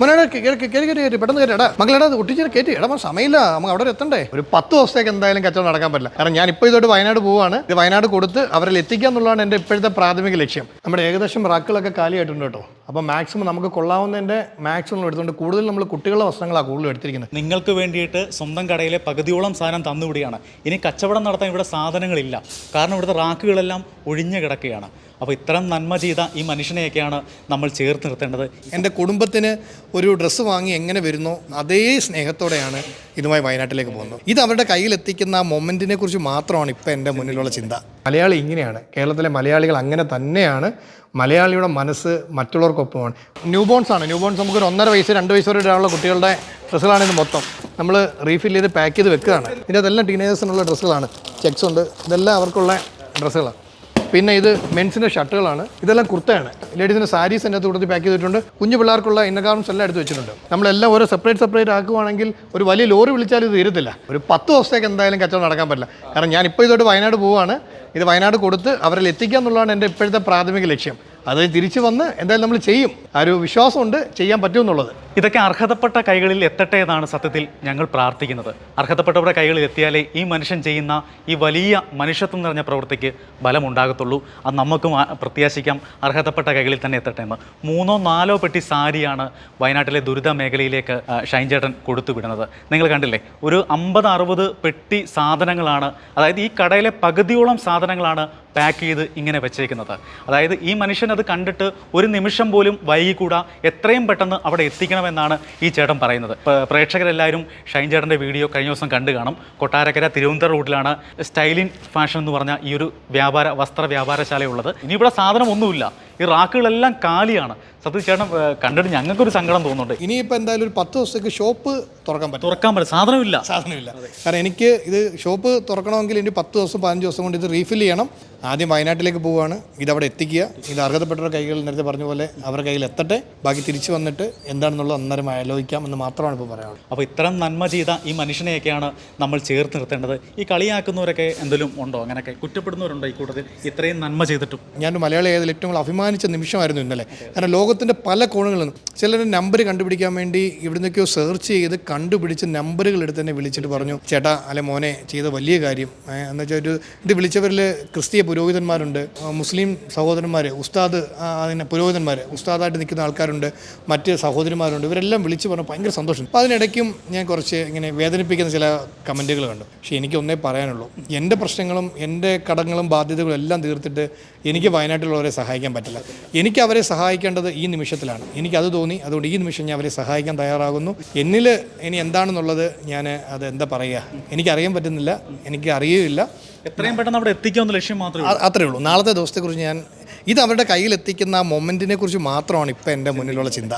മോനെ കയറി കയറി കയറി പെട്ടെന്ന് കയറി എടാ മകളെടാ അത് ഒട്ടിച്ചിട്ട് കയറ്റി എടാ സമയമില്ല നമുക്ക് അവിടെ എത്തണ്ടേ? ഒരു പത്ത് ദിവസത്തേക്ക് എന്തായാലും കച്ചവടം നടക്കാൻ പറ്റില്ല. കാരണം ഞാൻ ഇപ്പോൾ ഇതോട്ട് വയനാട് പോവാണ്. ഇത് വയനാട് കൊടുത്ത് അവരിൽ എത്തിക്കുക എന്നുള്ളതാണ് എന്റെ ഇപ്പോഴത്തെ പ്രാഥമിക ലക്ഷ്യം. നമ്മുടെ ഏകദേശം റാക്കുകളൊക്കെ കാലിയായിട്ടുണ്ട് കേട്ടോ. അപ്പോൾ മാക്സിമം നമുക്ക് കൊള്ളാവുന്നതിന്റെ മാക്സിമം എടുത്തുകൊണ്ട് കൂടുതൽ നമ്മൾ കുട്ടികളുടെ വസ്ത്രങ്ങളാണ് കൂടുതൽ എടുത്തിരിക്കുന്നത്. നിങ്ങൾക്ക് വേണ്ടിയിട്ട് സ്വന്തം കടയിലെ പകുതിയോളം സാധനം തന്നുവിടുകയാണ്. ഇനി കച്ചവടം നടത്താൻ ഇവിടെ സാധനങ്ങളില്ല. കാരണം ഇവിടുത്തെ റാക്കുകളെല്ലാം ഒഴിഞ്ഞു കിടക്കുകയാണ്. അപ്പോൾ ഇത്തരം നന്മ ചെയ്ത ഈ മനുഷ്യനെയൊക്കെയാണ് നമ്മൾ ചേർത്ത് നിർത്തേണ്ടത്. എന്റെ കുടുംബത്തിന് ഒരു ഡ്രസ്സ് വാങ്ങി എങ്ങനെ വരുന്നു അതേ സ്നേഹത്തോടെയാണ് ഇതുമായി വയനാട്ടിലേക്ക് പോകുന്നത്. ഇത് അവരുടെ കയ്യിലെത്തിക്കുന്ന ആ മൊമെന്റിനെ കുറിച്ച് മാത്രമാണ് ഇപ്പോൾ എന്റെ മുന്നിലുള്ള ചിന്ത. മലയാളി ഇങ്ങനെയാണ്. കേരളത്തിലെ മലയാളികൾ അങ്ങനെ തന്നെയാണ്. മലയാളിയുടെ മനസ്സ് മറ്റുള്ളവർക്കൊപ്പമാണ്. ന്യൂ ബോൺസ് ആണ് ന്യൂ ബോൺസ് നമുക്കൊരു ഒന്നര വയസ്സ് രണ്ട് വയസ്സ് വരെ ഇടാനുള്ള കുട്ടികളുടെ ഡ്രസ്സുകളാണ് ഇത് മൊത്തം. നമ്മൾ റീഫിൽ ചെയ്ത് പാക്ക് ചെയ്ത് വെക്കുകയാണ്. ഇതിന്റെ അതെല്ലാം ടീനേജേഴ്സിനുള്ള ഡ്രസ്സുകളാണ്. ചെക്സ് ഉണ്ട്. ഇതെല്ലാം അവർക്കുള്ള ഡ്രസ്സുകളാണ്. പിന്നെ ഇത് മെൻസിന്റെ ഷർട്ടുകളാണ്. ഇതെല്ലാം കുർത്തയാണ്. ലേഡീസിന്റെ സാരീസ് എന്റെ കൊടുത്ത് പാക്ക് ചെയ്തിട്ടുണ്ട്. കുഞ്ഞു പിള്ളേർക്കുള്ള ഇന്നഗാർമെൻസ് എല്ലാം എടുത്ത് വെച്ചിട്ടുണ്ട്. നമ്മളെല്ലാം ഓരോ സെപ്പറേറ്റ് സെപ്പറേറ്റ് ആക്കുവാണെങ്കിൽ ഒരു വലിയ ലോറി വിളിച്ചാൽ ഇത് തീരത്തില്ല. ഒരു പത്ത് ദിവസത്തേക്ക് എന്തായാലും കച്ചവടം നടക്കാൻ പറ്റില്ല. കാരണം ഞാൻ ഇപ്പോൾ ഇതോട്ട് വയനാട് പോവുകയാണ് ഇത് വയനാട് കൊടുത്ത് അവരിൽ എത്തിക്കുക എന്നുള്ളതാണ് എന്റെ ഇപ്പോഴത്തെ പ്രാഥമിക ലക്ഷ്യം. അത് തിരിച്ചു വന്ന് എന്തായാലും നമ്മൾ ചെയ്യും. ആ ഒരു വിശ്വാസമുണ്ട്. ചെയ്യാൻ പറ്റുമെന്നുള്ളത് ഇതൊക്കെ അർഹതപ്പെട്ട കൈകളിൽ എത്തട്ടെ എന്നാണ് സത്യത്തിൽ ഞങ്ങൾ പ്രാർത്ഥിക്കുന്നത്. അർഹതപ്പെട്ടവരുടെ കൈകളിൽ എത്തിയാലേ ഈ മനുഷ്യൻ ചെയ്യുന്ന ഈ വലിയ മനുഷ്യത്വം നിറഞ്ഞ പ്രവൃത്തിക്ക് ബലമുണ്ടാകത്തുള്ളൂ. അത് നമുക്കും പ്രത്യാശിക്കാം. അർഹതപ്പെട്ട കൈകളിൽ തന്നെ എത്തട്ടെ എന്ന്. മൂന്നോ നാലോ പെട്ടി സാരിയാണ് വയനാട്ടിലെ ദുരിത മേഖലയിലേക്ക് ഷൈൻചേട്ടൻ കൊടുത്തു വിടുന്നത്. നിങ്ങൾ കണ്ടില്ലേ? ഒരു അമ്പത് അറുപത് പെട്ടി സാധനങ്ങളാണ് അതായത് ഈ കടയിലെ പകുതിയോളം സാധനങ്ങളാണ് പാക്ക് ചെയ്ത് ഇങ്ങനെ വെച്ചേക്കുന്നത്. അതായത് ഈ മനുഷ്യൻ അത് കണ്ടിട്ട് ഒരു നിമിഷം പോലും വൈകിക്കൂടാ? എത്രയും പെട്ടെന്ന് അവിടെ എത്തിക്കണമെന്നാണ് ഈ ചേട്ടൻ പറയുന്നത്. പ്രേക്ഷകരെല്ലാവരും ഷൈൻ ചേട്ടന്റെ വീഡിയോ കഴിഞ്ഞ ദിവസം കണ്ടു കാണും. കൊട്ടാരക്കര തിരുവനന്തപുരം റൂട്ടിലാണ് സ്റ്റൈലിൻ ഫാഷൻ എന്ന് പറഞ്ഞ ഈ ഒരു വ്യാപാര വസ്ത്ര വ്യാപാരശാലയുള്ളത്. ഇനി ഇവിടെ സാധനം ഒന്നുമില്ല ഈ റാക്കുകളെല്ലാം കാലിയാണ്. സത്യം ചേട്ടൻ കണ്ടിട്ട് ഞങ്ങൾക്കൊരു സങ്കടം തോന്നുന്നുണ്ട്. ഇനിയിപ്പോൾ എന്തായാലും ഒരു പത്ത് ദിവസത്തേക്ക് ഷോപ്പ് തുറക്കാൻ പറ്റും തുറക്കാൻ പറ്റും സാധനമില്ല. സാധനമില്ല. കാരണം എനിക്ക് ഇത് ഷോപ്പ് തുറക്കണമെങ്കിൽ ഇനി പത്ത് ദിവസം പതിനഞ്ച് ദിവസം കൊണ്ട് ഇത് റീഫിൽ ചെയ്യണം. ആദ്യം വയനാട്ടിലേക്ക് പോവുകയാണ് ഇതവിടെ എത്തിക്കുക. ഇത് അർഹതപ്പെട്ടവരുടെ കൈകളിൽ നേരത്തെ പറഞ്ഞ പോലെ അവരുടെ കയ്യിൽ എത്തട്ടെ. ബാക്കി തിരിച്ചു വന്നിട്ട് എന്താണെന്നുള്ളത് അന്നേരം ആലോചിക്കാം എന്ന് മാത്രമാണ് ഇപ്പോൾ പറയാനുള്ളത്. അപ്പോൾ ഇത്തരം നന്മ ചെയ്ത ഈ മനുഷ്യനെയൊക്കെയാണ് നമ്മൾ ചേർത്ത് നിർത്തേണ്ടത്. ഈ കളിയാക്കുന്നവരൊക്കെ എന്തെങ്കിലും ഉണ്ടോ? അങ്ങനെയൊക്കെ കുറ്റപ്പെടുന്നവരുണ്ടോ ഈ കൂട്ടത്തിൽ? ഇത്രയും നന്മ ചെയ്തിട്ടും. ഞാൻ മലയാളി ആയതിൽ ഏറ്റവും കൂടുതൽ അഭിമാനിച്ച നിമിഷമായിരുന്നു ഇന്നലെ. കാരണം ലോകത്തിന്റെ പല കോണുകളിൽ നിന്നും ചിലർ നമ്പർ കണ്ടുപിടിക്കാൻ വേണ്ടി ഇവിടുന്നൊക്കെയോ സെർച്ച് ചെയ്ത് കണ്ടുപിടിച്ച് നമ്പറുകൾ എടുത്ത് തന്നെ വിളിച്ചിട്ട് പറഞ്ഞു ചേട്ടാ അല്ലെ മോനെ ചെയ്ത വലിയ കാര്യം. എന്ന് വെച്ചാൽ ഒരു ഇത് വിളിച്ചവരിൽ ക്രിസ്തീയ പുരോഹിതന്മാരുണ്ട്. മുസ്ലിം സഹോദരന്മാർ ഉസ്താദ് അതിനെ പുരോഹിതന്മാർ ഉസ്താദായിട്ട് നിൽക്കുന്ന ആൾക്കാരുണ്ട്. മറ്റ് സഹോദരിമാരുണ്ട്. ഇവരെല്ലാം വിളിച്ച് പറഞ്ഞു ഭയങ്കര സന്തോഷം. അപ്പോൾ അതിനിടയ്ക്കും ഞാൻ കുറച്ച് ഇങ്ങനെ വേദനിപ്പിക്കുന്ന ചില കമന്റുകൾ കണ്ടു. പക്ഷേ എനിക്കൊന്നേ പറയാനുള്ളൂ. എന്റെ പ്രശ്നങ്ങളും എന്റെ കടങ്ങളും ബാധ്യതകളും എല്ലാം തീർത്തിട്ട് എനിക്ക് വയനാട്ടിലുള്ളവരെ സഹായിക്കാൻ പറ്റില്ല. എനിക്ക് അവരെ സഹായിക്കേണ്ടത് ഈ നിമിഷത്തിലാണ്. എനിക്കത് തോന്നി. അതുകൊണ്ട് ഈ നിമിഷം ഞാൻ അവരെ സഹായിക്കാൻ തയ്യാറാകുന്നു. എന്നിൽ ഇനി എന്താണെന്നുള്ളത് ഞാൻ അത് എന്താ പറയുക? എനിക്കറിയാൻ പറ്റുന്നില്ല. എനിക്ക് അറിയുകയില്ല. എത്രയും പെട്ടെന്ന് അവിടെ എത്തിക്കാവുന്ന ലക്ഷ്യം മാത്രമേ ഉള്ളൂ. അത്രേ ഉള്ളൂ നാളത്തെ ദിവസത്തെക്കുറിച്ച് ഞാൻ ഇത് അവരുടെ കയ്യിൽ എത്തിക്കുന്ന ആ മൊമെന്റിനെ കുറിച്ച് മാത്രമാണ് ഇപ്പം എന്റെ മുന്നിലുള്ള ചിന്ത.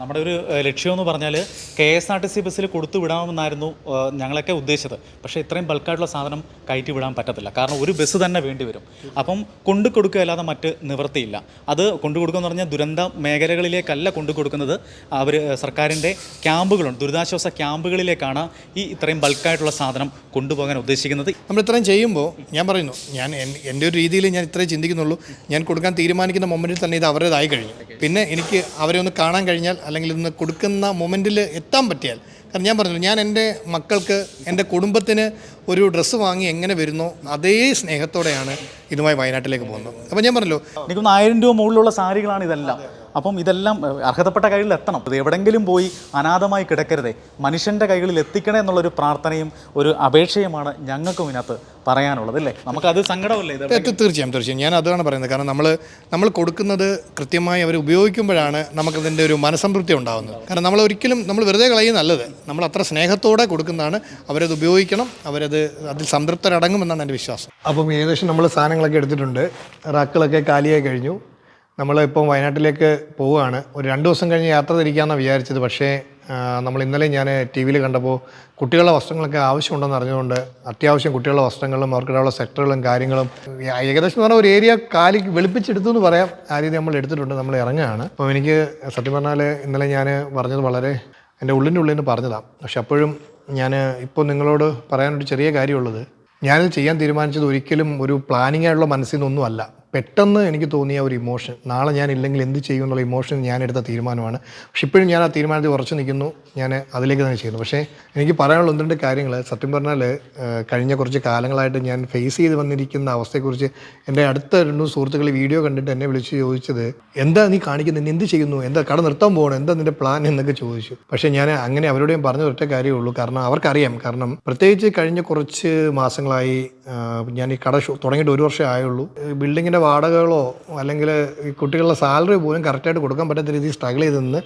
നമ്മുടെ ഒരു ലക്ഷ്യമെന്ന് പറഞ്ഞാൽ K S R T C ബസ്സിൽ കൊടുത്തു വിടാമെന്നായിരുന്നു ഞങ്ങളൊക്കെ ഉദ്ദേശിച്ചത്. പക്ഷേ ഇത്രയും ബൾക്കായിട്ടുള്ള സാധനം കയറ്റി വിടാൻ പറ്റത്തില്ല. കാരണം ഒരു ബസ് തന്നെ വേണ്ടി വരും. അപ്പം കൊണ്ടു കൊടുക്കുക അല്ലാതെ മറ്റ് നിവൃത്തിയില്ല. അത് കൊണ്ടു കൊടുക്കുക എന്ന് പറഞ്ഞാൽ ദുരന്ത മേഖലകളിലേക്കല്ല കൊണ്ടു കൊടുക്കുന്നത്. അവർ സർക്കാരിന്റെ ക്യാമ്പുകളുണ്ട്. ദുരിതാശ്വാസ ക്യാമ്പുകളിലേക്കാണ് ഈ ഇത്രയും ബൾക്കായിട്ടുള്ള സാധനം കൊണ്ടുപോകാൻ ഉദ്ദേശിക്കുന്നത്. നമ്മൾ ഇത്രയും ചെയ്യുമ്പോൾ ഞാൻ പറയുന്നു ഞാൻ എന്റെ ഒരു രീതിയിൽ ഞാൻ ഇത്രയും ചിന്തിക്കുന്നുള്ളൂ. ഞാൻ കൊടുക്കാൻ തീരുമാനിക്കുന്ന മൊമെന്റിൽ തന്നെ ഇത് അവരുടേതായി കഴിഞ്ഞു. പിന്നെ എനിക്ക് അവരെ ഒന്ന് കാണാൻ കഴിഞ്ഞാൽ അല്ലെങ്കിൽ ഇന്ന് കൊടുക്കുന്ന മൊമെന്റിൽ എത്താൻ പറ്റിയാൽ കാരണം ഞാൻ പറഞ്ഞു ഞാൻ എന്റെ മക്കൾക്ക് എന്റെ കുടുംബത്തിന് ഒരു ഡ്രസ്സ് വാങ്ങി എങ്ങനെ വരുന്നു അതേ സ്നേഹത്തോടെയാണ് ഇതുമായി വയനാട്ടിലേക്ക് പോകുന്നത്. അപ്പോൾ ഞാൻ പറഞ്ഞല്ലോ എനിക്കൊന്ന് ആയിരം രൂപ മുകളിലുള്ള സാരികളാണ് ഇതെല്ലാം. അപ്പം ഇതെല്ലാം അർഹതപ്പെട്ട കൈകളിൽ എത്തണം. ഇത് എവിടെങ്കിലും പോയി അനാഥമായി കിടക്കരുതേ. മനുഷ്യന്റെ കൈകളിൽ എത്തിക്കണേ എന്നുള്ളൊരു പ്രാർത്ഥനയും ഒരു അപേക്ഷയുമാണ് ഞങ്ങൾക്കും ഇതിനകത്ത് പറയാനുള്ളത് അല്ലേ? നമുക്കത് സങ്കടമല്ലേ ഇത് തീർച്ചയായും തീർച്ചയായും തീർച്ചയായും. ഞാൻ അതാണ് പറയുന്നത്. കാരണം നമ്മൾ നമ്മൾ കൊടുക്കുന്നത് കൃത്യമായി അവർ ഉപയോഗിക്കുമ്പോഴാണ് നമുക്കതിന്റെ ഒരു മനസംതൃപ്തി ഉണ്ടാകുന്നത് കാരണം നമ്മൾ ഒരിക്കലും നമ്മൾ വെറുതെ കളയും നല്ലത്. നമ്മൾ അത്ര സ്നേഹത്തോടെ കൊടുക്കുന്നതാണ് അവരത് ഉപയോഗിക്കണം അവരത് അതിൽ സംതൃപ്തരടങ്ങുമെന്നാണ് എന്റെ വിശ്വാസം. അപ്പം ഏകദേശം നമ്മൾ സാധനങ്ങളൊക്കെ എടുത്തിട്ടുണ്ട്. റാക്കുകളൊക്കെ കാലിയായി കഴിഞ്ഞു. നമ്മളിപ്പം വയനാട്ടിലേക്ക് പോവുകയാണ്. ഒരു രണ്ട് ദിവസം കഴിഞ്ഞ് യാത്ര തിരിക്കാമെന്നാണ് വിചാരിച്ചത്. പക്ഷേ നമ്മൾ ഇന്നലെ ഞാൻ ടി വിയിൽ കണ്ടപ്പോൾ കുട്ടികളുടെ വസ്ത്രങ്ങളൊക്കെ ആവശ്യമുണ്ടെന്ന് അറിഞ്ഞുകൊണ്ട് അത്യാവശ്യം കുട്ടികളുടെ വസ്ത്രങ്ങളും അവർക്കിടയുള്ള സെക്ടറുകളും കാര്യങ്ങളും ഏകദേശം എന്ന് പറഞ്ഞാൽ ഒരു ഏരിയ കാലി വെളുപ്പിച്ചെടുത്തു എന്ന് പറയാം. ആ രീതി നമ്മൾ എടുത്തിട്ടുണ്ട്. നമ്മൾ ഇറങ്ങുകയാണ്. അപ്പോൾ എനിക്ക് സത്യം പറഞ്ഞാൽ ഇന്നലെ ഞാൻ പറഞ്ഞത് വളരെ എന്റെ ഉള്ളിന്റെ ഉള്ളിൽ നിന്ന് പറഞ്ഞതാണ്. പക്ഷെ അപ്പോഴും ഞാൻ ഇപ്പോൾ നിങ്ങളോട് പറയാനൊരു ചെറിയ കാര്യമുള്ളത്. ഞാനിത് ചെയ്യാൻ തീരുമാനിച്ചത് ഒരിക്കലും ഒരു പ്ലാനിങ് ആയിട്ടുള്ള മനസ്സിൽ നിന്നൊന്നും അല്ല പെട്ടെന്ന് എനിക്ക് തോന്നിയ ഒരു ഇമോഷൻ. നാളെ ഞാൻ ഇല്ലെങ്കിൽ എന്ത് ചെയ്യും എന്നുള്ള ഇമോഷൻ ഞാൻ എടുത്ത തീരുമാനമാണ്. പക്ഷെ ഇപ്പോഴും ഞാൻ ആ തീരുമാനത്തിൽ ഉറച്ചു നിൽക്കുന്നു. ഞാൻ അതിലേക്ക് തന്നെ ചെയ്യുന്നു. പക്ഷേ എനിക്ക് പറയാനുള്ള ഒന്ന് രണ്ട് കാര്യങ്ങൾ. സത്യം പറഞ്ഞാൽ കഴിഞ്ഞ കുറച്ച് കാലങ്ങളായിട്ട് ഞാൻ ഫേസ് ചെയ്ത് വന്നിരിക്കുന്ന അവസ്ഥയെക്കുറിച്ച് എന്റെ അടുത്ത രണ്ടു സുഹൃത്തുക്കൾ വീഡിയോ കണ്ടിട്ട് എന്നെ വിളിച്ച് ചോദിച്ചത് എന്താ നീ കാണിക്കുന്നത് എന്ത് ചെയ്യുന്നു? എന്താ കട നിർത്താൻ പോകണം എന്താ നിന്റെ പ്ലാൻ എന്നൊക്കെ ചോദിച്ചു. പക്ഷേ ഞാൻ അങ്ങനെ അവരോടെയും പറഞ്ഞ ഒറ്റ കാര്യമേ ഉള്ളൂ. കാരണം അവർക്കറിയാം. കാരണം പ്രത്യേകിച്ച് കഴിഞ്ഞ കുറച്ച് മാസങ്ങളായി ഞാൻ ഈ കട തുടങ്ങിയിട്ട് ഒരു വർഷമേ ആയുള്ളൂ. ബിൽഡിങ്ങിന്റെ വാടകകളോ അല്ലെങ്കിൽ ഈ കുട്ടികളുടെ സാലറി പോലും കറക്റ്റായിട്ട് കൊടുക്കാൻ പറ്റാത്ത രീതിയിൽ സ്ട്രഗിൾ ചെയ്ത് നിന്ന്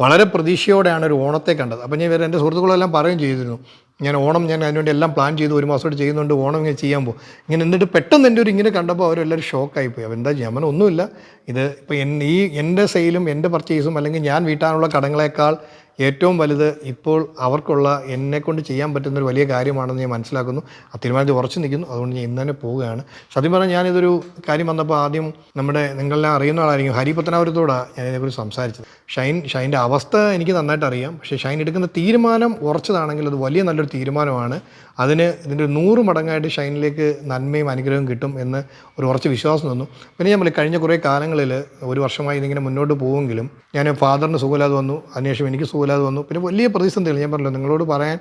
വളരെ പ്രതീക്ഷയോടെയാണ് ഒരു ഓണത്തെ കണ്ടത്. അപ്പം ഞാൻ ഇവർ എന്റെ സുഹൃത്തുക്കളെല്ലാം പറയുകയും ചെയ്തിരുന്നു. ഞാൻ ഓണം ഞാൻ അതിനുവേണ്ടി എല്ലാം പ്ലാൻ ചെയ്തു. ഒരു മാസമായിട്ട് ചെയ്യുന്നുണ്ട്. ഓണം ഇങ്ങനെ ചെയ്യാൻ പോകും. ഇങ്ങനെ എന്നിട്ട് പെട്ടെന്ന് എന്റെ ഒരു ഇങ്ങനെ കണ്ടപ്പോൾ അവരെല്ലാവരും ഷോക്കായി പോയി. എന്താ പറഞ്ഞു ഒന്നുമില്ല. ഇത് ഇപ്പോൾ ഈ എന്റെ സെയിലും എന്റെ പർച്ചേസും അല്ലെങ്കിൽ ഞാൻ വീട്ടാനുള്ള കടങ്ങളെക്കാൾ ഏറ്റവും വലുത് ഇപ്പോൾ അവർക്കുള്ള എന്നെക്കൊണ്ട് ചെയ്യാൻ പറ്റുന്ന ഒരു വലിയ കാര്യമാണെന്ന് ഞാൻ മനസ്സിലാക്കുന്നു. ആ തീരുമാനത്തിൽ ഉറച്ചു നിൽക്കുന്നു. അതുകൊണ്ട് ഞാൻ ഇന്ന് തന്നെ പോവുകയാണ്. സത്യം പറഞ്ഞാൽ ഞാനിതൊരു കാര്യം വന്നപ്പോൾ ആദ്യം നമ്മുടെ നിങ്ങളെല്ലാം അറിയുന്ന ആളായിരിക്കും. ഹരി പത്തനാപുരത്തോടാണ് ഞാൻ ഇതിനെക്കുറിച്ച് സംസാരിച്ചത്. ഷൈൻ ഷൈന്റെ അവസ്ഥ എനിക്ക് നന്നായിട്ട് അറിയാം പക്ഷേ ഷൈൻ എടുക്കുന്ന തീരുമാനം ഉറച്ചതാണെങ്കിൽ അത് വലിയ നല്ലൊരു തീരുമാനമാണ്. അതിന് ഇതിന്റെ നൂറ് മടങ്ങായിട്ട് ഷൈനിലേക്ക് നന്മയും അനുഗ്രഹവും കിട്ടും എന്ന് ഒരു ഉറച്ച വിശ്വാസം തന്നു. പിന്നെ പറയും കഴിഞ്ഞ കുറേ കാലങ്ങളിൽ ഒരു വർഷമായി ഇതിങ്ങനെ മുന്നോട്ട് പോവുമെങ്കിലും ഞാൻ ഫാദറിന് സുഖമില്ലാതെ വന്നു അതിനുശേഷം എനിക്ക് സുഖമില്ലാതെ വന്നു. പിന്നെ വലിയ പ്രതിസന്ധികൾ ഞാൻ പറഞ്ഞല്ലോ നിങ്ങളോട് പറയാൻ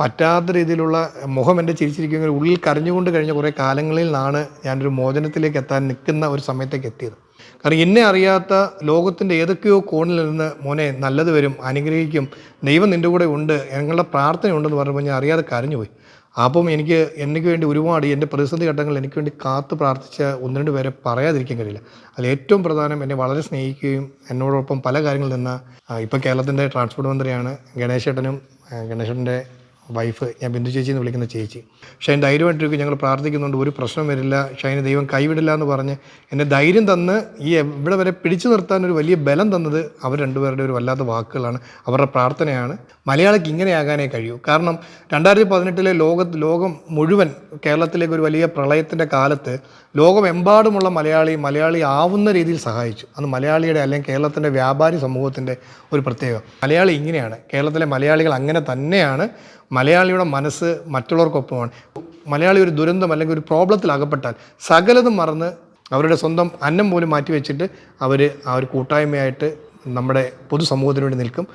പറ്റാത്ത രീതിയിലുള്ള മുഖം എന്റെ ചിരിച്ചിരിക്കുന്ന ഉള്ളിൽ കരഞ്ഞുകൊണ്ട് കഴിഞ്ഞ കുറേ കാലങ്ങളിൽ നിന്നാണ് ഞാനൊരു മോചനത്തിലേക്ക് എത്താൻ നിൽക്കുന്ന ഒരു സമയത്തേക്ക് എത്തിയത്. കാരണം എന്നെ അറിയാത്ത ലോകത്തിന്റെ ഏതൊക്കെയോ കോണിൽ നിന്ന് മോനെ നല്ലത് വരും അനുഗ്രഹിക്കും ദൈവം നിന്റെ കൂടെ ഉണ്ട് ഞങ്ങളുടെ പ്രാർത്ഥന ഉണ്ടെന്ന് പറഞ്ഞപ്പോൾ ഞാൻ അറിയാതെ കരഞ്ഞുപോയി. അപ്പം എനിക്ക് എനിക്ക് വേണ്ടി ഒരുപാട് എന്റെ പ്രതിസന്ധി ഘട്ടങ്ങളിൽ എനിക്ക് വേണ്ടി കാത്തു പ്രാർത്ഥിച്ച ഒന്ന് രണ്ട് പേരെ പറയാതിരിക്കാൻ കഴിയില്ല. അതിൽ ഏറ്റവും പ്രധാനം എന്നെ വളരെ സ്നേഹിക്കുകയും എന്നോടൊപ്പം പല കാര്യങ്ങളിൽ നിന്ന് ഇപ്പം കേരളത്തിന്റെ ട്രാൻസ്പോർട്ട് മന്ത്രിയാണ് ഗണേശേട്ടനും ഗണേശേട്ടന്റെ വൈഫ് ഞാൻ ബിന്ദു ചേച്ചി എന്ന് വിളിക്കുന്ന ചേച്ചി. ഷൈൻ ധൈര്യമായിട്ടിരിക്കും ഞങ്ങൾ പ്രാർത്ഥിക്കുന്നുണ്ട് ഒരു പ്രശ്നം വരില്ല ഷൈന് ദൈവം കൈവിടില്ല എന്ന് പറഞ്ഞ് എന്നെ ധൈര്യം തന്ന് ഈ ഇവിടെ വരെ പിടിച്ചു നിർത്താൻ ഒരു വലിയ ബലം തന്നത് അവർ രണ്ടുപേരുടെ ഒരു വല്ലാത്ത വാക്കുകളാണ് അവരുടെ പ്രാർത്ഥനയാണ്. മലയാളിക്ക് ഇങ്ങനെയാകാനേ കഴിയൂ. കാരണം രണ്ടായിരത്തി പതിനെട്ടിലെ ലോക ലോകം മുഴുവൻ കേരളത്തിലേക്ക് ഒരു വലിയ പ്രളയത്തിന്റെ കാലത്ത് ലോകമെമ്പാടുമുള്ള മലയാളി മലയാളി ആവുന്ന രീതിയിൽ സഹായിച്ചു. അന്ന് മലയാളിയുടെ അല്ലെങ്കിൽ കേരളത്തിന്റെ വ്യാപാരി സമൂഹത്തിന്റെ ഒരു പ്രത്യേകത. മലയാളി ഇങ്ങനെയാണ്. കേരളത്തിലെ മലയാളികൾ അങ്ങനെ തന്നെയാണ്. മലയാളിയുടെ മനസ്സ് മറ്റുള്ളവർക്കൊപ്പമാണ്. മലയാളി ഒരു ദുരന്തം അല്ലെങ്കിൽ ഒരു പ്രോബ്ലത്തിൽ അകപ്പെട്ടാൽ സകലതും മറന്ന് അവരുടെ സ്വന്തം അന്നം പോലും മാറ്റി വെച്ചിട്ട് അവർ ആ ഒരു കൂട്ടായ്മയായിട്ട് നമ്മുടെ പൊതുസമൂഹത്തിന് വേണ്ടി നിൽക്കും.